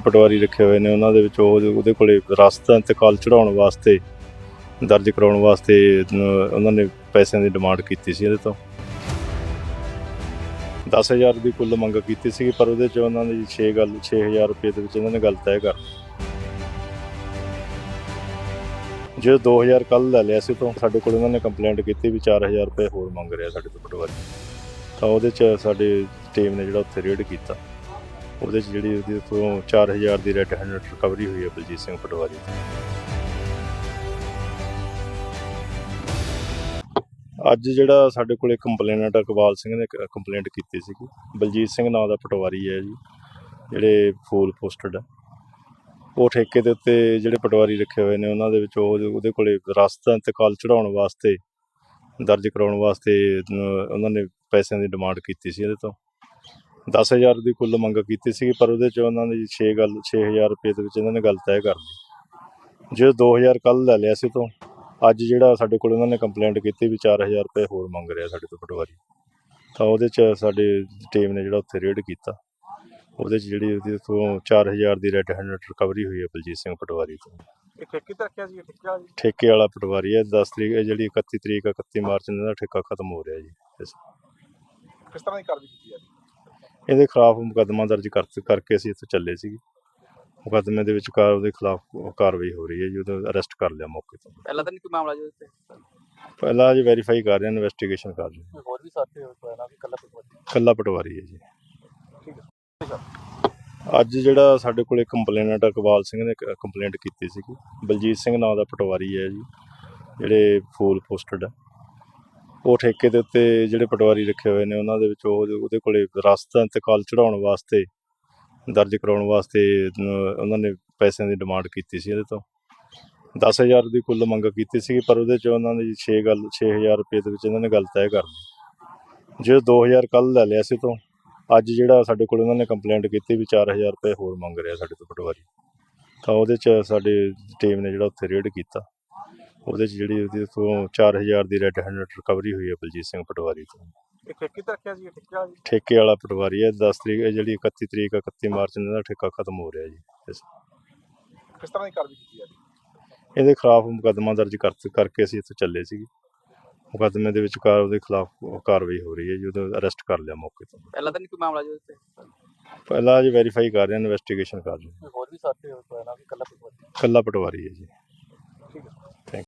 ਪਟਵਾਰੀ ਰੱਖੇ ਹੋਏ ਨੇ, ਉਹਨਾਂ ਦੇ ਵਿੱਚ ਉਹ ਉਹਦੇ ਕੋਲੇ ਰਸਤਾ ਇੰਤਕਾਲ ਚੜਾਉਣ ਵਾਸਤੇ, ਦਰਜ ਕਰਾਉਣ ਵਾਸਤੇ ਉਹਨਾਂ ਨੇ ਪੈਸਿਆਂ ਦੀ ਡਿਮਾਂਡ ਕੀਤੀ ਸੀ ਇਹਦੇ ਤੋਂ। 10000 ਦੀ ਕੁੱਲ ਮੰਗ ਕੀਤੀ ਸੀ, ਪਰ ਉਹਦੇ ਚ ਉਹਨਾਂ ਨੇ 6 ਗੱਲ 6000 ਰੁਪਏ ਦੇ ਵਿੱਚ ਇਹਨਾਂ ਨੇ ਗੱਲ ਤੈਅ ਕਰ ਜੇ 2000 ਕੱਲ ਲੈ ਲਿਆ ਸੀ, ਤੋਂ ਸਾਡੇ ਕੋਲ ਉਹਨਾਂ ਨੇ ਕੰਪਲੇਂਟ ਕੀਤੀ ਵੀ 4000 ਰੁਪਏ ਹੋਰ ਮੰਗ ਰਿਹਾ ਸਾਡੇ ਤੋਂ ਪਟਵਾਰੀ। ਤਾਂ ਉਹਦੇ ਚ ਸਾਡੀ ਟੀਮ ਨੇ ਜਿਹੜਾ ਉੱਥੇ ਰੇਡ ਕੀਤਾ। ਉਹਦੇ ਚ ਜਿਹੜੀ ਉਹਦੇ ਤੋਂ 4000 ਦੀ ਰੈਡ ਹੈਂਡਡ ਰਿਕਵਰੀ ਹੋਈ ਹੈ ਬਲਜੀਤ ਸਿੰਘ ਪਟਵਾਰੀ ਅੱਜ ਜਿਹੜਾ ਸਾਡੇ ਕੋਲੇ ਕੰਪਲੇਨਟ ਇਕਬਾਲ ਸਿੰਘ ਨੇ ਕੰਪਲੇਂਟ ਕੀਤੀ ਸੀਗੀ। ਬਲਜੀਤ ਸਿੰਘ ਨਾਂ ਦਾ ਪਟਵਾਰੀ ਹੈ ਜੀ, ਜਿਹੜੇ ਫੂਲ ਪੋਸਟਡ ਹੈ ਉਹ ਠੇਕੇ ਦੇ ਉੱਤੇ ਜਿਹੜੇ ਪਟਵਾਰੀ ਰੱਖੇ ਹੋਏ ਨੇ, ਉਹਨਾਂ ਦੇ ਵਿੱਚ ਉਹ ਉਹਦੇ ਕੋਲੇ ਰਸਤਾ ਇੰਤਕਾਲ ਚੜਾਉਣ ਵਾਸਤੇ, ਦਰਜ ਕਰਾਉਣ ਵਾਸਤੇ ਉਹਨਾਂ ਨੇ ਪੈਸਿਆਂ ਦੀ ਡਿਮਾਂਡ ਕੀਤੀ ਸੀ ਇਹਦੇ ਤੋਂ। 10000 ਦੀ ਕੁੱਲ ਮੰਗ ਕੀਤੀ ਸੀ ਪਰ ਉਹਦੇ ਚ ਉਹਨਾਂ ਨੇ 6 ਗੱਲ 6000 ਰੁਪਏ ਦੇ ਵਿੱਚ ਇਹਨਾਂ ਨੇ ਗੱਲ ਤੈਅ ਕਰ ਲਈ ਜੇ 2000 ਕੱਲ ਲੈ ਲਿਆ ਸੀ ਤੋਂ ਅੱਜ ਜਿਹੜਾ ਸਾਡੇ ਕੋਲ ਉਹਨਾਂ ਨੇ ਕੰਪਲੇਂਟ ਕੀਤੀ ਵੀ 4000 ਰੁਪਏ ਹੋਰ ਮੰਗ ਰਿਹਾ ਸਾਡੇ ਤੋਂ ਪਟਵਾਰੀ ਤਾਂ ਉਹਦੇ ਚ ਸਾਡੀ ਟੀਮ ਨੇ ਜਿਹੜਾ ਉੱਥੇ ਰੇਡ ਕੀਤਾ। ਉਹਦੇ ਚ ਜਿਹੜੀ ਉਹਦੇ ਤੋਂ 4000 ਦੀ ਰੈਡ ਹੈਂਡਡ ਰਿਕਵਰੀ ਹੋਈ ਹੈ ਬਲਜੀਤ ਸਿੰਘ ਪਟਵਾਰੀ ਤੋਂ। ਇਹ ਠੇਕੇ ਤੇ ਰੱਖਿਆ ਸੀ ਇਹ ਠੇਕੇ ਵਾਲਾ ਠੇਕੇ ਵਾਲਾ ਪਟਵਾਰੀ ਹੈ 10 ਤਰੀਕ ਜਿਹੜੀ 31 ਤਰੀਕ 31 ਮਾਰਚ ਨੂੰ ਇਹਦਾ ਠੇਕਾ ਖਤਮ ਹੋ ਰਿਹਾ ਜੀ। ਕਿਸ ਤਰ੍ਹਾਂ ਦੀ ਕਾਰਵਾਈ ਕੀਤੀ ਹੈ? ਇਹਦੇ ਖਿਲਾਫ ਮੁਕੱਦਮਾ ਦਰਜ ਕਰ ਕਰਕੇ ਅਸੀਂ ਇੱਥੇ ਚੱਲੇ ਸੀਗੇ। ਮੁਕੱਦਮੇ ਦੇ ਵਿੱਚ ਕਾਰ ਉਹਦੇ ਖਿਲਾਫ ਕਾਰਵਾਈ ਹੋ ਰਹੀ ਹੈ ਜੀ ਉਹਦਾ ਅਰੈਸਟ ਕਰ ਲਿਆ ਮੌਕੇ ਤੋਂ। ਪਹਿਲਾਂ ਤਾਂ ਨਹੀਂ ਕੋਈ ਮਾਮਲਾ ਜੀ ਉੱਤੇ ਪਹਿਲਾਂ ਅਜੇ ਵੈਰੀਫਾਈ ਕਰ ਰਹੇ ਹਾਂ ਇਨਵੈਸਟੀਗੇਸ਼ਨ ਕਰ ਰਹੇ ਹਾਂ ਹੋਰ ਵੀ ਸਾਥੀ ਹੋਇਆ ਨਾ ਕਿ ਕੱਲਾ ਪਟਵਾਰੀ? ਕੱਲਾ ਪਟਵਾਰੀ ਹੈ ਜੀ। ਠੀਕ ਹੈ ਅੱਜ ਜਿਹੜਾ ਸਾਡੇ ਕੋਲੇ ਕੰਪਲੇਨਟ ਇਕਬਾਲ ਸਿੰਘ ਨੇ ਕੰਪਲੇਂਟ ਕੀਤੀ ਸੀਗੀ। ਬਲਜੀਤ ਸਿੰਘ ਨਾਂ ਦਾ ਪਟਵਾਰੀ ਹੈ ਜੀ ਜਿਹੜੇ ਫੂਲ ਪੋਸਟਡ ਹੈ ਉਹ ਠੇਕੇ ਦੇ ਉੱਤੇ ਜਿਹੜੇ ਪਟਵਾਰੀ ਰੱਖੇ ਹੋਏ ਨੇ, ਉਹਨਾਂ ਦੇ ਵਿੱਚ ਉਹ ਉਹਦੇ ਕੋਲੇ ਰਸਤਾ ਇੰਤਕਾਲ ਚੜਾਉਣ ਵਾਸਤੇ, ਦਰਜ ਕਰਾਉਣ ਵਾਸਤੇ ਉਹਨਾਂ ਨੇ ਪੈਸਿਆਂ ਦੀ ਡਿਮਾਂਡ ਕੀਤੀ ਸੀ ਇਹਦੇ ਤੋਂ। 10000 ਦੀ ਕੁੱਲ ਮੰਗ ਕੀਤੀ ਸੀ, ਪਰ ਉਹਦੇ ਚ ਉਹਨਾਂ ਨੇ 6 ਗੱਲ 6000 ਰੁਪਏ ਦੇ ਵਿੱਚ ਇਹਨਾਂ ਨੇ ਗੱਲ ਤੈਅ ਕਰ ਲਈ ਜੇ 2000 ਕੱਲ ਲੈ ਲਿਆ ਸੀ ਤੋਂ, ਅੱਜ ਜਿਹੜਾ ਸਾਡੇ ਕੋਲ ਉਹਨਾਂ ਨੇ ਕੰਪਲੇਂਟ ਕੀਤੀ ਵੀ 4000 ਰੁਪਏ ਹੋਰ ਮੰਗ ਰਿਹਾ ਸਾਡੇ ਤੋਂ ਪਟਵਾਰੀ, ਤਾਂ ਉਹਦੇ ਚ ਸਾਡੀ ਟੀਮ ਨੇ ਜਿਹੜਾ ਉੱਥੇ ਰੇਡ ਕੀਤਾ। ਉਹਦੇ ਚ ਜਿਹੜੀ ਉਹਦੇ ਤੋਂ 4000 ਦੀ ਰੈਡ ਹੈਂਡਡ ਰਿਕਵਰੀ ਹੋਈ ਹੈ ਬਲਜੀਤ ਸਿੰਘ ਪਟਵਾਰੀ ਤੋਂ। ਇਹ ਠੇਕੇ ਤੇ ਰੱਖਿਆ ਸੀ ਇਹ ਠੇਕੇ ਵਾਲਾ ਜੀ? ਠੇਕੇ ਵਾਲਾ ਪਟਵਾਰੀ ਹੈ 10 ਤਰੀਕ ਇਹ ਜਿਹੜੀ 31 ਤਰੀਕ 31 ਮਾਰਚ ਨੂੰ ਇਹਦਾ ਠੇਕਾ ਖਤਮ ਹੋ ਰਿਹਾ ਜੀ। ਇਸ- ਕਿਸ ਤਰ੍ਹਾਂ ਦੀ ਕਾਰਵਾਈ ਕੀਤੀ ਹੈ ਇਹਦੇ ਖਿਲਾਫ ਮੁਕੱਦਮਾ ਦਰਜ ਕਰ ਕਰਕੇ ਅਸੀਂ ਇੱਥੇ ਚੱਲੇ ਸੀਗੇ। ਮੁਕੱਦਮੇ ਦੇ ਵਿੱਚ ਕਾਰ ਉਹਦੇ ਖਿਲਾਫ ਕਾਰਵਾਈ ਹੋ ਰਹੀ ਹੈ ਜੀ ਉਹਦਾ ਅਰੈਸਟ ਕਰ ਲਿਆ ਮੌਕੇ ਤੋਂ। ਪਹਿਲਾਂ ਤਾਂ ਨਹੀਂ ਕੋਈ ਮਾਮਲਾ ਜੀ ਉੱਤੇ ਪਹਿਲਾਂ ਅਜੇ ਵੈਰੀਫਾਈ ਕਰ ਰਹੇ ਹਾਂ ਇਨਵੈਸਟੀਗੇਸ਼ਨ ਕਰ ਰਹੇ ਹਾਂ। ਹੋਰ ਵੀ ਸਾਥੀ ਹੋਇਆ ਨਾ ਕਿ ਕੱਲਾ ਪਟਵਾਰੀ? ਕੱਲਾ ਪਟਵਾਰੀ ਹੈ ਜੀ।